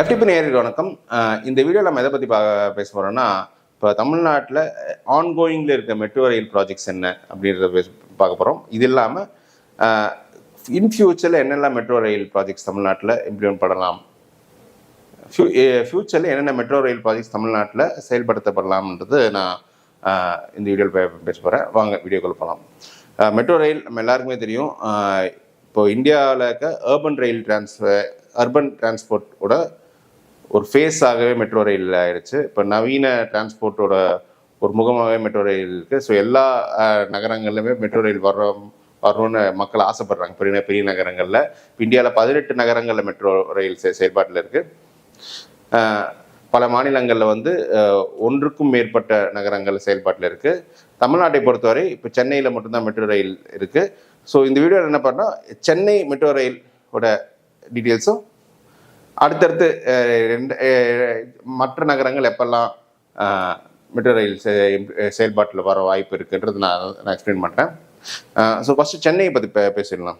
FTP நேருக்கு வணக்கம். இந்த வீடியோவில் நம்ம எதை பற்றி பா பேச போகிறோம்னா இப்போ தமிழ்நாட்டில் ஆன்கோயிங்கில் இருக்க மெட்ரோ ரயில் ப்ராஜெக்ட்ஸ் என்ன அப்படின்றத பேச பார்க்க போகிறோம் இது இல்லாமல் இன் ஃபியூச்சரில் என்னெல்லாம் மெட்ரோ ரயில் ப்ராஜெக்ட்ஸ் தமிழ்நாட்டில் இம்ப்ளிமெண்ட் பண்ணலாம்? ஃபியூ ஃப்யூச்சரில் என்னென்ன மெட்ரோ ரயில் ப்ராஜெக்ட்ஸ் தமிழ்நாட்டில் செயல்படுத்தப்படலாம்ன்றது நான் இந்த வீடியோவில் பேச போகிறேன் வாங்க வீடியோக்குள்ளே போகலாம் மெட்ரோ ரயில் நம்ம எல்லாருக்குமே தெரியும். இப்போது இந்தியாவில் இருக்க அர்பன் ரயில் டிரான்ஸ்ஃபர் அர்பன் டிரான்ஸ்போர்ட்டோட ஒரு ஃபேஸ் ஆகவே மெட்ரோ ரயில் ஆயிடுச்சு இப்போ நவீன டிரான்ஸ்போர்ட்டோட ஒரு முகமாகவே மெட்ரோ ரயில் இருக்குது ஸோ எல்லா அஹ், நகரங்கள்லையுமே மெட்ரோ ரயில் வர்றோம் வரணும்னு மக்கள் ஆசைப்படுறாங்க. பெரிய பெரிய நகரங்களில். இந்தியாவில் பதினெட்டு நகரங்களில் மெட்ரோ ரயில் செயல்பாட்டில் இருக்குது பல மாநிலங்களில் வந்து ஒன்றுக்கும் மேற்பட்ட நகரங்கள் செயல்பாட்டில் இருக்குது தமிழ்நாட்டை பொறுத்தவரை இப்போ சென்னையில் மட்டும்தான் மெட்ரோ ரயில் இருக்குது ஸோ இந்த வீடியோவில் என்ன பண்ணால் சென்னை மெட்ரோ ரயிலோட டீட்டெயில்ஸும் அடுத்தடுத்து ரெண்டு மற்ற நகரங்கள் எப்பெல்லாம் மெட்ரோ ரயில் செயல்பாட்டில் வர வாய்ப்பு இருக்குன்றது நான் நான் எக்ஸ்பிளைன் பண்ணுறேன் ஸோ ஃபஸ்ட்டு சென்னையை பற்றி பே பேசிடலாம்.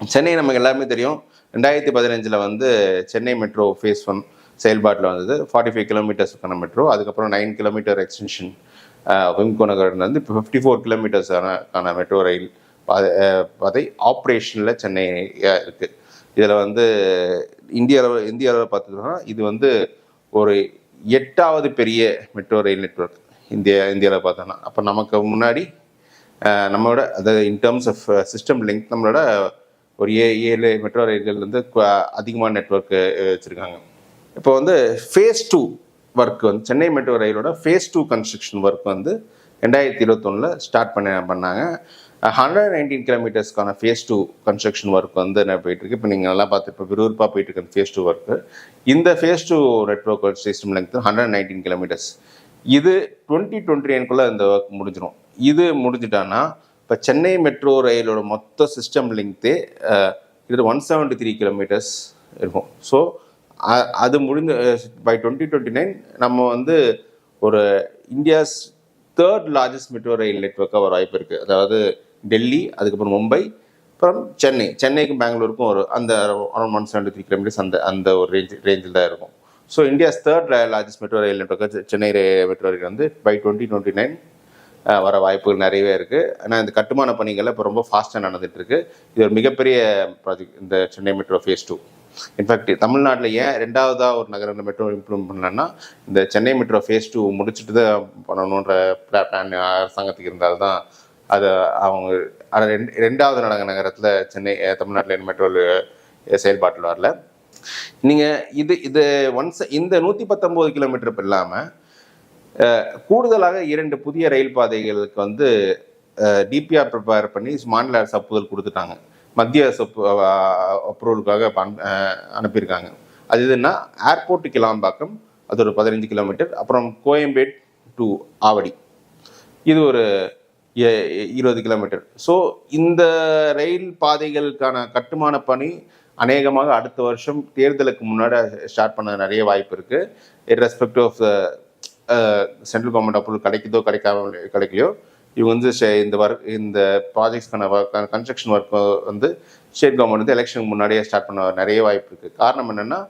சென்னை நமக்கு எல்லாருமே தெரியும். ரெண்டாயிரத்தி பதினஞ்சில் வந்து சென்னை மெட்ரோ ஃபேஸ் ஒன் செயல்பாட்டில் வந்தது. ஃபார்ட்டி ஃபைவ் கிலோமீட்டர்ஸ்க்கான மெட்ரோ அதுக்கப்புறம் நைன் கிலோமீட்டர் எக்ஸ்டென்ஷன் விம்கோ நகர்லேருந்து இப்போ ஃபிஃப்டி ஃபோர் கிலோமீட்டர்ஸான மெட்ரோ ரயில் பாதை பாதை ஆப்ரேஷனில் சென்னை இருக்குது இதில் வந்து இந்திய அளவு இந்திய அளவில் பார்த்துட்டோம்னா இது வந்து ஒரு எட்டாவது பெரிய மெட்ரோ ரயில் நெட்வொர்க் இந்திய இந்தியாவில் பார்த்தோன்னா அப்போ நமக்கு முன்னாடி நம்மளோட அதாவது in terms of system link நம்மளோட ஒரு ஏ ஏழு மெட்ரோ ரயில்கள் வந்து அதிகமான நெட்ஒர்க்கு வச்சுருக்காங்க. இப்போ வந்து ஃபேஸ் டூ ஒர்க் வந்து சென்னை மெட்ரோ ரயிலோட ஃபேஸ் டூ கன்ஸ்ட்ரக்ஷன் ஒர்க் வந்து ரெண்டாயிரத்தி இருபத்தொன்னில் ஸ்டார்ட் பண்ண பண்ணாங்க. ஹண்ட்ரட் நைன்டீன் கிலோமீட்டர்ஸ்க்கான ஃபேஸ் டூ கன்ஸ்ட்ரக்ஷன் ஒர்க் வந்து என்ன போயிட்டு இருக்கு இப்போ நீங்கள் நல்லா பார்த்து இப்போ விறுவிறுப்பாக போயிட்டு இருக்க ஃபேஸ் டூ ஒர்க்கு இந்த phase two network system length hundred nineteen kilometres இது டுவெண்ட்டி டுவெண்ட்டி நைன்குள்ளே இந்த ஒர்க் முடிஞ்சிடும் இது முடிஞ்சிட்டான்னா இப்போ சென்னை மெட்ரோ ரயிலோட மொத்த சிஸ்டம் லிங்க்த்து இது ஒன் செவன்ட்டி த்ரீ கிலோமீட்டர்ஸ் இருக்கும். ஸோ அது முடிந்த பை டுவெண்ட்டி டுவெண்ட்டி நைன் நம்ம வந்து ஒரு India's third largest metro rail நெட்ஒர்க்காக ஒரு வாய்ப்பு இருக்குது அதாவது டெல்லி அதுக்கப்புறம் மும்பை அப்புறம் சென்னை. சென்னைக்கும் பெங்களூருக்கும் ஒரு அந்த around one seventy three kilometres அந்த அந்த ஒரு ரேஞ்ச் ரேஞ்சில் தான் இருக்கும். So India's third largest metro rail network Chennai metro rail வந்து பை டுவெண்ட்டி டுவெண்ட்டி நைன் வர வாய்ப்புகள் நிறையவே இருக்குது ஆனால் இந்த கட்டுமான பணிகள் இப்போ ரொம்ப ஃபாஸ்ட்டாக நடந்துகிட்டு இருக்கு இது ஒரு மிகப்பெரிய ப்ராஜெக்ட் இந்த Chennai metro phase two in fact தமிழ்நாட்டில் ஏன் ரெண்டாவதாக ஒரு நகரம் மெட்ரோ இம்ப்ரூவ் பண்ணலன்னா இந்த சென்னை மெட்ரோ ஃபேஸ் டூ முடிச்சுட்டு தான் பண்ணணுன்ற பிளான் அரசாங்கத்துக்கு இருந்தால் தான் அது அவங்க ஆனால் ரெண்டு ரெண்டாவது நடங்க நகரத்தில் சென்னை தமிழ்நாட்டில் மெட்ரோல் செயல்பாட்டில் வரல. நீங்கள் இது இது ஒன்ஸ் இந்த நூற்றி பத்தொம்போது கிலோமீட்டர் இல்லாமல் கூடுதலாக இரண்டு புதிய ரயில் பாதைகளுக்கு வந்து டிபிஆர் ப்ரிப்பேர் பண்ணி மாநில அரசு ஒப்புதல் கொடுத்துட்டாங்க. மத்திய அரசு அப்ரூவலுக்காக அனுப்பியிருக்காங்க. அது எதுன்னா ஏர்போர்ட் கிளாம்பாக்கம் அது ஒரு பதினஞ்சு கிலோமீட்டர் அப்புறம் கோயம்பேட் டு ஆவடி. இது ஒரு இருபது கிலோமீட்டர். ஸோ இந்த ரயில் பாதைகளுக்கான கட்டுமான பணி அநேகமாக அடுத்த வருஷம் தேர்தலுக்கு முன்னாடி ஸ்டார்ட் பண்ண நிறைய வாய்ப்பு இருக்குது irrespective of central government approval கிடைக்குதோ கிடைக்காம கிடைக்கலையோ இவங்க வந்து இந்த ஒர்க் இந்த ப்ராஜெக்ட்ஸ்க்கான கன்ஸ்ட்ரக்ஷன் ஒர்க் வந்து ஸ்டேட் கவர்மெண்ட் வந்து எலெக்ஷனுக்கு முன்னாடியே ஸ்டார்ட் பண்ண நிறைய வாய்ப்பு இருக்குது காரணம் என்னென்னா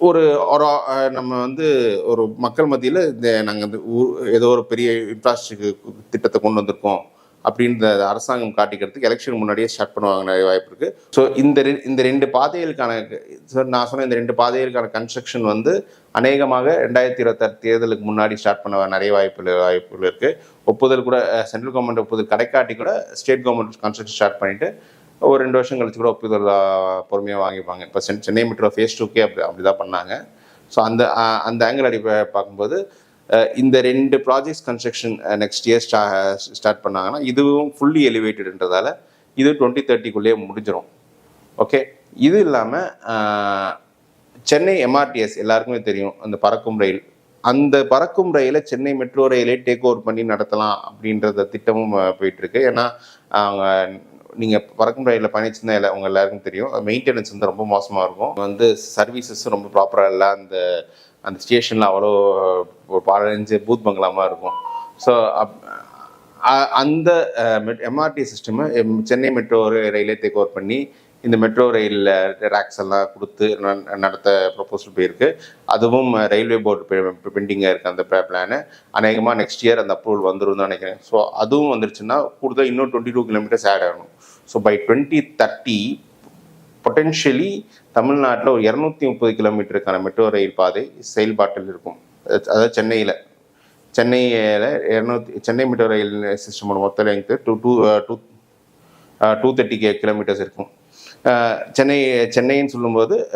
ஒரு ஒரு நம்ம வந்து ஒரு மக்கள் மத்தியில் இந்த நாங்கள் இந்த ஊர் ஏதோ ஒரு பெரிய இன்ஃப்ராஸ்ட்ரக்சர் திட்டத்தை கொண்டு வந்திருக்கோம் அப்படின்ற அரசாங்கம் காட்டிக்கிறதுக்கு எலெக்ஷன் முன்னாடியே ஸ்டார்ட் பண்ணுவாங்க நிறைய வாய்ப்பு இருக்குது ஸோ இந்த இந்த ரெண்டு பாதைகளுக்கான சார் நான் சொன்ன இந்த ரெண்டு பாதைகளுக்கான கன்ஸ்ட்ரக்ஷன் வந்து அநேகமாக ரெண்டாயிரத்தி இருபத்தாறு தேர்தலுக்கு முன்னாடி ஸ்டார்ட் பண்ண நிறைய வாய்ப்புகள் வாய்ப்புகள் இருக்குது ஒப்புதல் கூட சென்ட்ரல் கவர்மெண்ட் ஒப்புதல் கடைக்காட்டி கூட ஸ்டேட் கவர்மெண்ட் கன்ஸ்ட்ரக்ஷன் ஸ்டார்ட் பண்ணிட்டு ஒரு ரெண்டு வருஷம் கழிச்சு கூட ஒப்புதல் பொறுமையாக வாங்கிப்பாங்க. இப்போ சென் சென்னை மெட்ரோ ஃபேஸ் டூக்கே அப்படி அப்படி தான் பண்ணாங்க. ஸோ அந்த அந்த ஆங்கிள் அடி பார்க்கும்போது இந்த ரெண்டு ப்ராஜெக்ட்ஸ் கன்ஸ்ட்ரக்ஷன் நெக்ஸ்ட் இயர் ஸ்டா ஸ்டார்ட் பண்ணாங்கன்னா இதுவும் ஃபுல்லி எலிவேட்டடுன்றதால இது டுவெண்ட்டி தேர்ட்டிக்குள்ளேயே முடிஞ்சிடும் ஓகே இது இல்லாமல் சென்னை எம்ஆர்டிஎஸ் எல்லாருக்குமே தெரியும் அந்த பறக்கும் ரயில். அந்த பறக்கும் ரயிலை சென்னை மெட்ரோ ரயிலே டேக் ஓவர் பண்ணி நடத்தலாம் அப்படின்றத திட்டமும் போயிட்டுருக்கு ஏன்னா அவங்க நீங்கள் பறக்கும் ரயிலில் பயணிச்சிருந்தா இல்லை உங்கள் எல்லாருக்கும் தெரியும். மெயின்டெனன்ஸ் வந்து ரொம்ப மோசமாக இருக்கும். வந்து சர்வீசஸ் ரொம்ப ப்ராப்பராக இல்லை. அந்த அந்த ஸ்டேஷனில் அவ்வளோ பதினஞ்சு பூத் பங்களாமா இருக்கும். ஸோ அப் அந்த MRT system Chennai metro railway take over பண்ணி இந்த மெட்ரோ ரயிலில் ரேக்ஸ் எல்லாம் கொடுத்து ந- நடத்த ப்ரொபோசல் போயிருக்கு. அதுவும் ரயில்வே போர்டு பெண்டிங்காக இருக்குது அந்த பிளானு அநேகமாக நெக்ஸ்ட் இயர் அந்த அப்ரூவல் வந்துடும் தான் நினைக்கிறேன். ஸோ அதுவும் வந்துருச்சுன்னா கூடுதல் இன்னும் டுவெண்ட்டி டூ கிலோமீட்டர்ஸ் ஆட் ஆகணும். So by twenty thirty potentially தமிழ்நாட்டில் ஒரு இரநூத்தி முப்பது கிலோமீட்டருக்கான மெட்ரோ ரயில் பாதை செயல்பாட்டில் இருக்கும். அதாவது சென்னையில். சென்னையில் இரநூத்தி சென்னை மெட்ரோ ரயில் சிஸ்டமோட மொத்த length two two two two thirty kilometres இருக்கும். சென்னை சென்னைன்னு சொல்லும்போது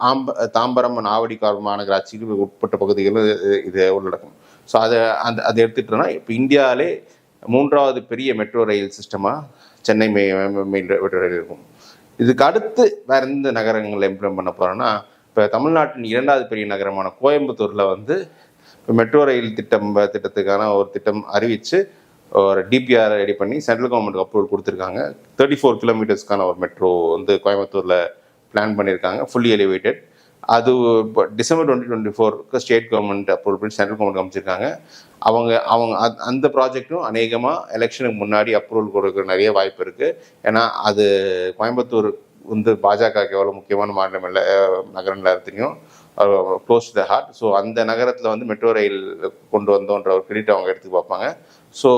ஆம்ப தாம்பரம் ஆவடி மாநகராட்சிக்கு உட்பட்ட பகுதிகளில் இது- இது உள்ளடக்கும். ஸோ அதை அந்த அதை எடுத்துட்டோம்னா இப்போ இந்தியாவிலே மூன்றாவது பெரிய மெட்ரோ ரயில் சிஸ்டமாக சென்னை மெட்ரோ ரயில் இருக்கும். இதுக்கு அடுத்து வேற எந்த நகரங்களில் இம்ப்ளிமெண்ட் பண்ண போகிறோன்னா இப்போ தமிழ்நாட்டின் இரண்டாவது பெரிய நகரமான கோயம்புத்தூரில் வந்து இப்போ மெட்ரோ ரயில் திட்டம் திட்டத்துக்கான ஒரு திட்டம் அறிவித்து ஒரு டிபிஆர் ரெடி பண்ணி சென்ட்ரல் கவர்மெண்ட் அப்ரூவல் கொடுத்துருக்காங்க. தேர்ட்டி ஃபோர் கிலோமீட்டர்ஸ்க்கான ஒரு மெட்ரோ வந்து கோயம்புத்தூரில் பிளான் பண்ணியிருக்காங்க ஃபுல்லி எலிவேட்டட் அது இப்போ டிசம்பர் டுவெண்ட்டி டுவெண்ட்டி ஃபோருக்கு ஸ்டேட் கவர்மெண்ட் அப்ரூவல் பண்ணி சென்ட்ரல் கவர்மெண்ட் அமைச்சிருக்காங்க அவங்க அவங்க அந்த ப்ராஜெக்ட்டும் அநேகமாக எலெக்ஷனுக்கு முன்னாடி அப்ரூவல் கொடுக்குற நிறைய வாய்ப்பு இருக்குது ஏன்னா அது கோயம்புத்தூர் வந்து பாஜகவுக்கு எவ்வளோ முக்கியமான மாநிலம் இல்லை நகரம்ல எல்லாத்தையும் க்ளோஸ் த ஹார்ட் ஸோ அந்த நகரத்தில் வந்து மெட்ரோ ரயில் கொண்டு வந்தோன்ற ஒரு கிரெடிட் அவங்க எடுத்து பார்ப்பாங்க. ஸோ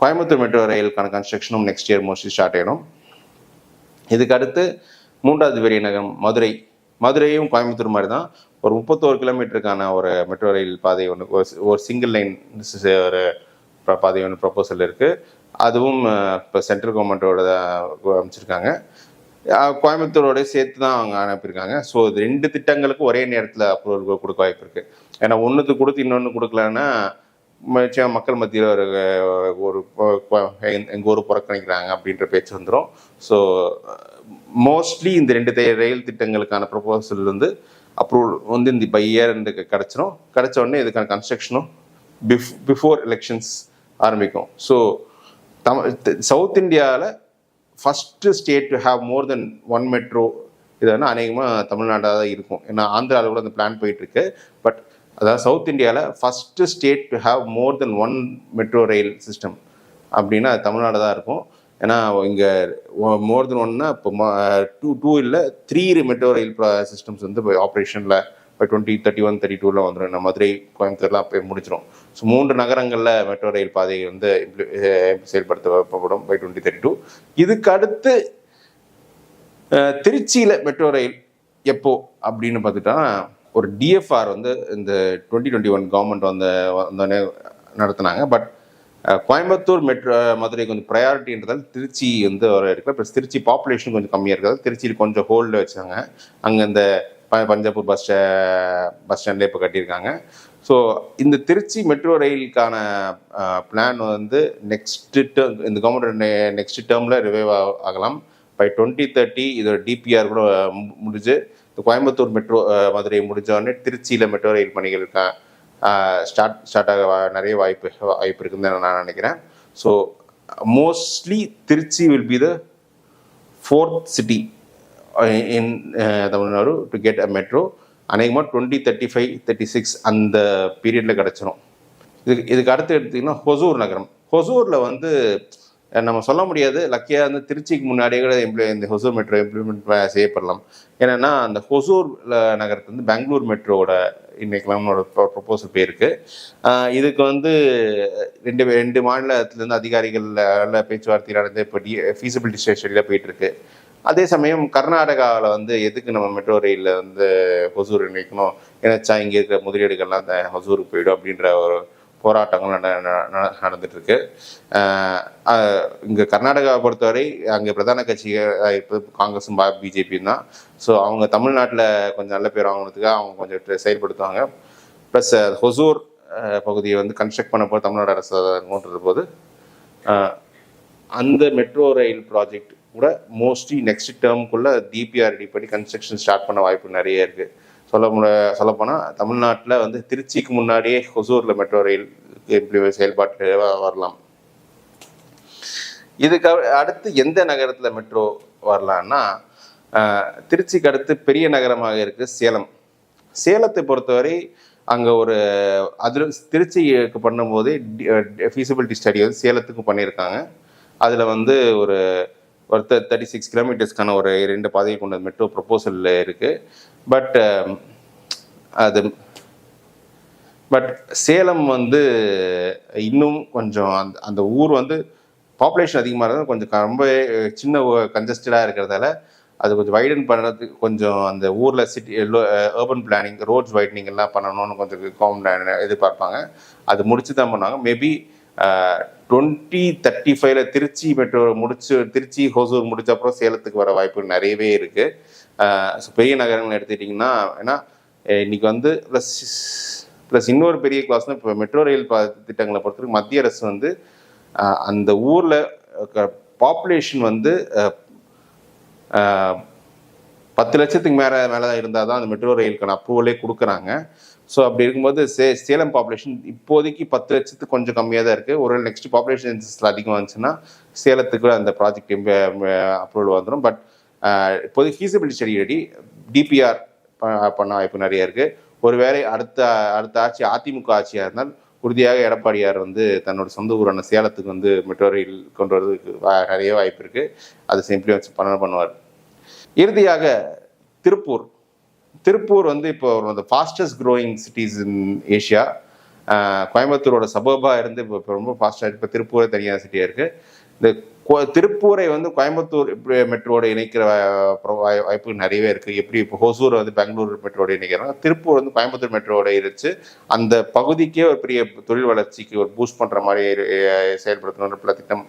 கோயம்புத்தூர் மெட்ரோ ரயிலுக்கான கன்ஸ்ட்ரக்ஷனும் நெக்ஸ்ட் இயர் மோஸ்ட்லி ஸ்டார்ட் ஆகிடும் இதுக்கு அடுத்து மூன்றாவது பெரிய நகரம் மதுரை. மதுரையும் கோயம்புத்தூர் மாதிரி தான் ஒரு முப்பத்தோரு கிலோமீட்டருக்கான ஒரு மெட்ரோ ரயில் பாதை ஒன்று ஒரு சிங்கிள் லைன் ஒரு பாதை ஒன்று ப்ரப்போசல் இருக்குது அதுவும் இப்போ சென்ட்ரல் கவர்மெண்ட்டோட அமைச்சிருக்காங்க. கோயம்புத்தூரோட சேர்த்து தான் அவங்க அனுப்பியிருக்காங்க. ஸோ இது ரெண்டு திட்டங்களுக்கு ஒரே நேரத்தில் அப்ரூவல் கொடுக்க வாய்ப்பு இருக்குது ஏன்னா ஒன்றுக்கு கொடுத்து இன்னொன்று கொடுக்கலன்னா மக்கள் மத்தியில் ஒரு ஒரு எங்கள் ஊர் புறக்கணிக்கிறாங்க அப்படின்ற பேச்சு வந்துடும் ஸோ மோஸ்ட்லி இந்த ரெண்டு தே- ரயில் திட்டங்களுக்கான ப்ரொபோசல் வந்து அப்ரூவல் வந்து இந்த பை இயர் கிடச்சிரும். கிடச்ச உடனே இதுக்கான கன்ஸ்ட்ரக்ஷனும் பிஃப் பிஃபோர் எலெக்ஷன்ஸ் ஆரம்பிக்கும். ஸோ தமிழ் சவுத் இந்தியாவில் first state to have more than one metro இது வந்து அநேகமாக தமிழ்நாடாக தான் இருக்கும். ஏன்னா ஆந்திராவில் கூட அந்த பிளான் போயிட்டுருக்கு பட் அதாவது சவுத் இந்தியாவில் first state to have more than one metro rail system அப்படின்னா அது தமிழ்நாடு தான் இருக்கும். ஏன்னா இங்கே மோர் தென் ஒன்னா இப்போ டூ டூ இல்லை த்ரீ மெட்ரோ ரயில் சிஸ்டம்ஸ் வந்து இப்போ ஆப்ரேஷனில் இப்போ டுவெண்ட்டி தேர்ட்டி ஒன் தேர்ட்டி டூவில் வந்துடும் நம்ம மதுரை கோயம்புத்தூர்லாம் அப்போ முடிச்சிடும் ஸோ மூன்று நகரங்களில் மெட்ரோ ரயில் பாதை வந்து செயல்படுத்தப்படும் பை டுவெண்ட்டி தேர்ட்டி டூ இதுக்கு அடுத்து திருச்சியில் மெட்ரோ ரயில் எப்போ அப்படின்னு பார்த்துட்டா ஒரு டிஎஃப்ஆர் வந்து இந்த டுவெண்ட்டி டுவெண்ட்டி ஒன் கவர்மெண்ட் வந்த வந்தோடனே நடத்தினாங்க. பட் கோயம்புத்தூர் மெட்ரோ மதுரை கொஞ்சம் ப்ரையாரிட்டின்றதால் திருச்சி வந்து ஒரு இடத்துல ப்ளஸ் திருச்சி பாப்புலேஷன் கொஞ்சம் கம்மியாக இருக்கிறது திருச்சியில் கொஞ்சம் ஹோல்டு வச்சாங்க. அங்கே இந்த ப பஞ்சாபூர் பஸ் ஸ்டே பஸ் ஸ்டாண்ட்லேயே இப்போ கட்டியிருக்காங்க. ஸோ இந்த திருச்சி மெட்ரோ ரயிலுக்கான பிளான் வந்து நெக்ஸ்ட்டு டேர்ம் இந்த கவர்மெண்ட் நெக்ஸ்ட் டேர்மில் ரிவைவ் ஆகலாம். பை டுவெண்ட்டி தேர்ட்டி இதோட டிபிஆர் கூட மு- முடிஞ்சு கோயம்புத்தூர் மெட்ரோ மதுரை முடிஞ்சவொடனே திருச்சியில் மெட்ரோ ரயில் பணிகள் ஸ்டார்ட் ஸ்டார்ட் ஆக நிறைய வாய்ப்பு வாய்ப்பு இருக்குதுன்னு நான் நினைக்கிறேன். So mostly Trichy will be the fourth city in Tamil Nadu to get a metro அநேகமாக twenty thirty five thirty six அந்த பீரியடில் கிடச்சிரும். இதுக்கு இதுக்கு அடுத்து எடுத்திங்கன்னா ஹொசூர் நகரம். ஹொசூரில் வந்து நம்ம சொல்ல முடியாது. லக்கியாக வந்து திருச்சிக்கு முன்னாடியே கூட இம்ப்ளி இந்த ஹொசூர் மெட்ரோ இம்ப்ளிமெண்ட் செய்யப்படலாம். ஏன்னா அந்த ஹொசூர் நகரத்து வந்து பெங்களூர் மெட்ரோவோட இன்னைக்கு நம்மளோட ப்ரொப்போசல் போயிருக்கு. இதுக்கு வந்து ரெண்டு ரெண்டு மாநிலத்திலேருந்து அதிகாரிகள் பேச்சுவார்த்தை நடந்து இப்போ டி ஃபீஸிபிலிட்டி ஸ்டேஷனில் போயிட்டுருக்கு. அதே சமயம் கர்நாடகாவில் வந்து எதுக்கு நம்ம மெட்ரோ ரயிலில் வந்து ஹொசூர் இணைக்கணும்? ஏன்னாச்சா இங்கே இருக்கிற முதலீடுகள்லாம் அந்த ஹொசூருக்கு போயிடும் அப்படின்ற ஒரு போராட்டங்கள் நட நட- நடந்துட்டு இருக்கு கர்நாடகாவை பொறுத்தவரை அங்கே பிரதான கட்சிகள் இருப்பது காங்கிரஸும் பிஜேபியும் தான். ஸோ அவங்க தமிழ்நாட்டில் கொஞ்சம் நல்ல பேர் வாங்கினதுக்காக அவங்க கொஞ்சம் செயல்படுத்துவாங்க. ப்ளஸ் ஹொசூர் பகுதியை வந்து கன்ஸ்ட்ரக்ட் பண்ண போது தமிழ்நாடு அரசு கொண்டு போது அந்த மெட்ரோ ரயில் ப்ராஜெக்ட் கூட மோஸ்ட்லி நெக்ஸ்ட் டேர்முக்குள்ளே டிபிஆர் ரெடி பண்ணி கன்ஸ்ட்ரக்ஷன் ஸ்டார்ட் பண்ண வாய்ப்பு நிறைய இருக்குது சொல்ல முடிய சொல்லப்போனால் தமிழ்நாட்டில் வந்து திருச்சிக்கு முன்னாடியே ஹொசூரில் மெட்ரோ ரயில் எப்படி செயல்பாட்டு வரலாம். இதுக்கு அடுத்து எந்த நகரத்தில் மெட்ரோ வரலான்னா திருச்சிக்கு அடுத்து பெரிய நகரமாக இருக்கு சேலம். சேலத்தை பொறுத்தவரை அங்கே ஒரு அதில் திருச்சிக்கு பண்ணும்போதே ஃபீஸிபிலிட்டி ஸ்டடி வந்து சேலத்துக்கு பண்ணியிருக்காங்க அதில் வந்து ஒரு ஒரு தேர்ட்டி சிக்ஸ் கிலோமீட்டர்ஸ்க்கான ஒரு ரெண்டு பாதையை கொண்ட மெட்ரோ ப்ரொப்போசலில் இருக்குது பட் அது பட் சேலம் வந்து இன்னும் கொஞ்சம் அந்த அந்த ஊர் வந்து பாப்புலேஷன் அதிகமாக இருந்தால் கொஞ்சம் ரொம்ப சின்ன கன்ஜஸ்டடாக இருக்கிறதால அது கொஞ்சம் வைடன் பண்ணுறதுக்கு கொஞ்சம் அந்த ஊரில் city urban planning roads widening எல்லாம் பண்ணணும்னு கொஞ்சம் காமன் எதிர்பார்ப்பாங்க. அது முடிச்சு தான் பண்ணுவாங்க மேபி டுவெண்ட்டி தேர்ட்டி ஃபைவ்ல திருச்சி மெட்ரோ முடிச்சு திருச்சி ஹோசூர் முடிச்ச அப்புறம் சேலத்துக்கு வர வாய்ப்பு நிறையவே இருக்குது பெரிய நகரங்கள் எடுத்துக்கிட்டிங்கன்னா ஏன்னா இன்னைக்கு வந்து ப்ளஸ் ப்ளஸ் இன்னொரு பெரிய கிளாஸ்னா இப்போ மெட்ரோ ரயில் திட்டங்களை பொறுத்தவரைக்கும் மத்திய அரசு வந்து அந்த ஊரில் பாப்புலேஷன் வந்து பத்து லட்சத்துக்கு மேலே மேலே இருந்தால் தான் அந்த மெட்ரோ ரயிலுக்கான அப்ரூவலே கொடுக்குறாங்க. ஸோ அப்படி இருக்கும்போது சே சேலம் பாப்புலேஷன் இப்போதைக்கு பத்து லட்சத்துக்கு கொஞ்சம் கம்மியாக தான் இருக்குது ஒரு நெக்ஸ்ட் பாப்புலேஷன் சென்சஸில் அதிகமாக இருந்துச்சுன்னா சேலத்துக்கு அந்த ப்ராஜெக்ட் அப்ரூவல் வந்துடும் பட் இப்போதைக்கு ஃபீஸிபிலிட்டி ஸ்டடி ரெடி டிபிஆர் பண்ண வாய்ப்பு நிறைய இருக்குது ஒருவேளை அடுத்த அடுத்த ஆட்சி அதிமுக ஆட்சியாக இருந்தால் உறுதியாக எடப்பாடியார் வந்து தன்னோட சொந்த ஊரான சேலத்துக்கு வந்து மெட்ரோ ரயில் கொண்டு வரதுக்கு நிறைய வாய்ப்பு இருக்குது அது சிம்பிளி வச்சு பண்ண பண்ணுவார். இறுதியாக திருப்பூர். திருப்பூர் வந்து இப்போ ஒரு fastest growing cities in Asia கோயம்புத்தூரோட சபோபா இருந்து இப்போ ரொம்ப ஃபாஸ்ட்டாக இப்போ திருப்பூரே தனியாக சிட்டியாக இருக்குது இந்த கோ- திருப்பூரை வந்து கோயம்புத்தூர் மெட்ரோடு இணைக்கிற வாய்ப்புகள் வாய்- நிறையவே இருக்குது எப்படி இப்போ ஹொசூரை வந்து பெங்களூர் மெட்ரோடு இணைக்கிறாங்க திருப்பூர் வந்து கோயம்புத்தூர் மெட்ரோட இருந்துச்சு. அந்த பகுதிக்கே ஒரு பெரிய தொழில் வளர்ச்சிக்கு ஒரு பூஸ்ட் பண்ணுற மாதிரி செயல்படுத்தணுன்ற பல திட்டம்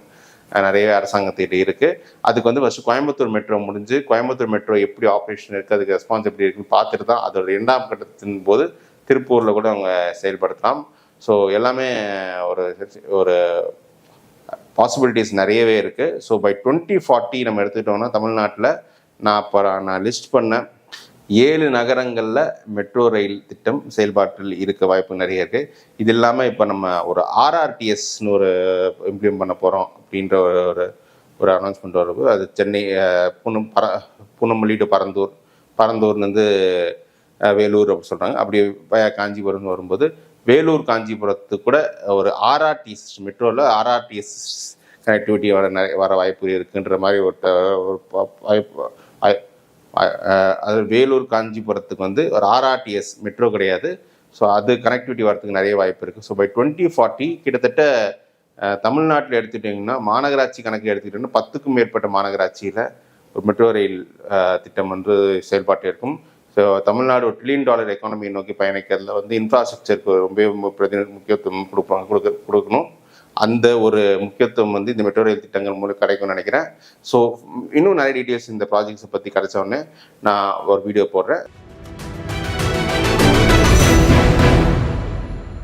நிறைய அரசாங்கத்திட்ட இருக்குது அதுக்கு வந்து ஃபஸ்ட்டு கோயம்புத்தூர் மெட்ரோ முடிஞ்சு கோயம்புத்தூர் மெட்ரோ எப்படி ஆப்ரேஷன் இருக்குது அதுக்கு ரெஸ்பான்ஸ் எப்படி இருக்குன்னு பார்த்துட்டு தான் அதோட இரண்டாம் கட்டத்தின் போது திருப்பூரில் கூட அவங்க செயல்படுத்தலாம். ஸோ எல்லாமே ஒரு ஒரு பாசிபிலிட்டிஸ் நிறையவே இருக்குது ஸோ பை டுவெண்ட்டி ஃபார்ட்டி நம்ம எடுத்துக்கிட்டோம்னா தமிழ்நாட்டில் நான் இப்போ நான் லிஸ்ட் பண்ணேன் ஏழு நகரங்களில் மெட்ரோ ரயில் திட்டம் செயல்பாட்டில் இருக்க வாய்ப்பு நிறைய இருக்குது இது இல்லாமல் இப்போ நம்ம ஒரு ஆர்ஆர்டிஎஸ்னு ஒரு இம்ப்ளிமெண்ட் பண்ண போகிறோம் அப்படின்ற ஒரு ஒரு ஒரு அனௌன்ஸ்மெண்ட் வரப்போ அது சென்னை புனம் பர புனமல்லி டு பரந்தூர் பரந்தூர்லேருந்து வேலூர் அப்படி சொல்கிறாங்க அப்படி via காஞ்சிபுரம்னு வரும்போது வேலூர் காஞ்சிபுரத்துக்கு கூட ஒரு ஆர்ஆர்டிஎஸ் மெட்ரோவில் ஆர்ஆர்டிஎஸ் கனெக்டிவிட்டி வர நிறைய வர வாய்ப்பு இருக்குன்ற மாதிரி ஒரு வாய்ப்பு அது வேலூர் காஞ்சிபுரத்துக்கு வந்து ஒரு ஆர்ஆர்டிஎஸ் மெட்ரோ கிடையாது. ஸோ அது கனெக்டிவிட்டி வரதுக்கு நிறைய வாய்ப்பு இருக்குது ஸோ பை டுவெண்ட்டி ஃபார்ட்டி கிட்டத்தட்ட தமிழ்நாட்டில் எடுத்துட்டிங்கன்னா மாநகராட்சி கணக்கு எடுத்துக்கிட்டோம்னா பத்துக்கும் மேற்பட்ட மாநகராட்சியில் ஒரு மெட்ரோ ரயில் திட்டம் வந்து செயல்பாட்டில் இருக்கும். ஸோ தமிழ்நாடு ஒரு ட்ரில்லியன் டாலர் எக்கானமியை நோக்கி பயணிக்கிறதுல வந்து இன்ஃப்ராஸ்ட்ரக்சருக்கு ரொம்ப பிரதி முக்கியத்துவம் கொடுப்பாங்க கொடுக்க கொடுக்கணும். அந்த ஒரு முக்கியத்துவம் வந்து இந்த மெட்ரோ ரயில் திட்டங்கள் மூலம் கிடைக்கும்னு நினைக்கிறேன். ஸோ இன்னும் நிறைய டீட்டெயில்ஸ் இந்த ப்ராஜெக்ட்ஸை பற்றி கிடைச்ச உடனே நான் ஒரு வீடியோ போடுறேன்.